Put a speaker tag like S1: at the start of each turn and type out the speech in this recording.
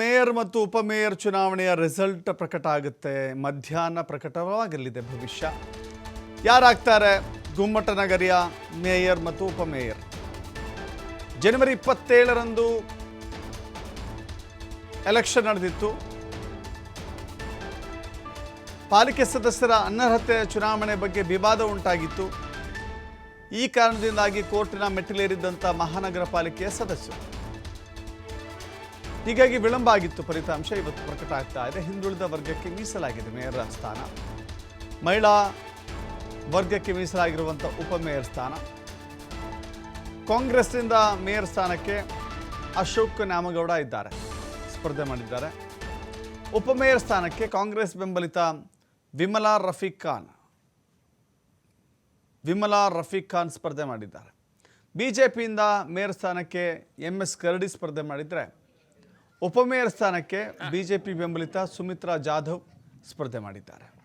S1: Mayor ಮತ್ತು ಉಪಮೇಯರ್ ಚುನಾವಣೆಯ ರಿಸಲ್ಟ್ ಪ್ರಕಟ ಆಗುತ್ತೆ. ಮಧ್ಯಾಹ್ನ ಪ್ರಕಟವಾಗಲಿದೆ ಭವಿಷ್ಯ. ಯಾರಾಗ್ತಾರೆ? ಗುಮ್ಮಟ ನಗರಿಯ ಮೇಯರ್ ಮತ್ತು ಉಪಮೇಯರ್ ಜನವರಿ ಇಪ್ಪತ್ತೇಳರಂದು ಎಲೆಕ್ಷನ್ ನಡೆದಿತ್ತು. ಪಾಲಿಕೆ ಸದಸ್ಯರ ಅನರ್ಹತೆ ಚುನಾವಣೆ ಬಗ್ಗೆ ವಿವಾದ ಉಂಟಾಗಿತ್ತು. ಈ ಕಾರಣದಿಂದಾಗಿ ಕೋರ್ಟಿನ ಮೆಟ್ಟಿಲೇರಿದ್ದಂಥ ಮಹಾನಗರ ಪಾಲಿಕೆಯ ಸದಸ್ಯರು. ಹೀಗಾಗಿ ವಿಳಂಬ ಆಗಿತ್ತು. ಫಲಿತಾಂಶ ಇವತ್ತು ಪ್ರಕಟ ಆಗ್ತಾ ಇದೆ. ಹಿಂದುಳಿದ ವರ್ಗಕ್ಕೆ ಮೀಸಲಾಗಿದೆ ಮೇಯರ್ ಸ್ಥಾನ. ಮಹಿಳಾ ವರ್ಗಕ್ಕೆ ಮೀಸಲಾಗಿರುವಂಥ ಉಪಮೇಯರ್ ಸ್ಥಾನ. ಕಾಂಗ್ರೆಸ್ನಿಂದ ಮೇಯರ್ ಸ್ಥಾನಕ್ಕೆ ಅಶೋಕ್ ನ್ಯಾಮಗೌಡ ಇದ್ದಾರೆ. ಸ್ಪರ್ಧೆ ಮಾಡಿದ್ದಾರೆ. ಉಪಮೇಯರ್ ಸ್ಥಾನಕ್ಕೆ ಕಾಂಗ್ರೆಸ್ ಬೆಂಬಲಿತ ವಿಮಲಾ ರಫೀಕ್ ಖಾನ್. ವಿಮಲಾ ರಫೀಕ್ ಖಾನ್ ಸ್ಪರ್ಧೆ ಮಾಡಿದ್ದಾರೆ. ಬಿ ಜೆ ಮೇಯರ್ ಸ್ಥಾನಕ್ಕೆ ಎಂ ಎಸ್ ಕರಡಿ ಸ್ಪರ್ಧೆ ಮಾಡಿದರೆ ಉಪಮೇಯರ್ ಸ್ಥಾನಕ್ಕೆ ಬಿಜೆಪಿ ಬೆಂಬಲಿತ ಸುಮಿತ್ರಾ ಜಾಧವ್ ಸ್ಪರ್ಧೆ ಮಾಡಿದ್ದಾರೆ.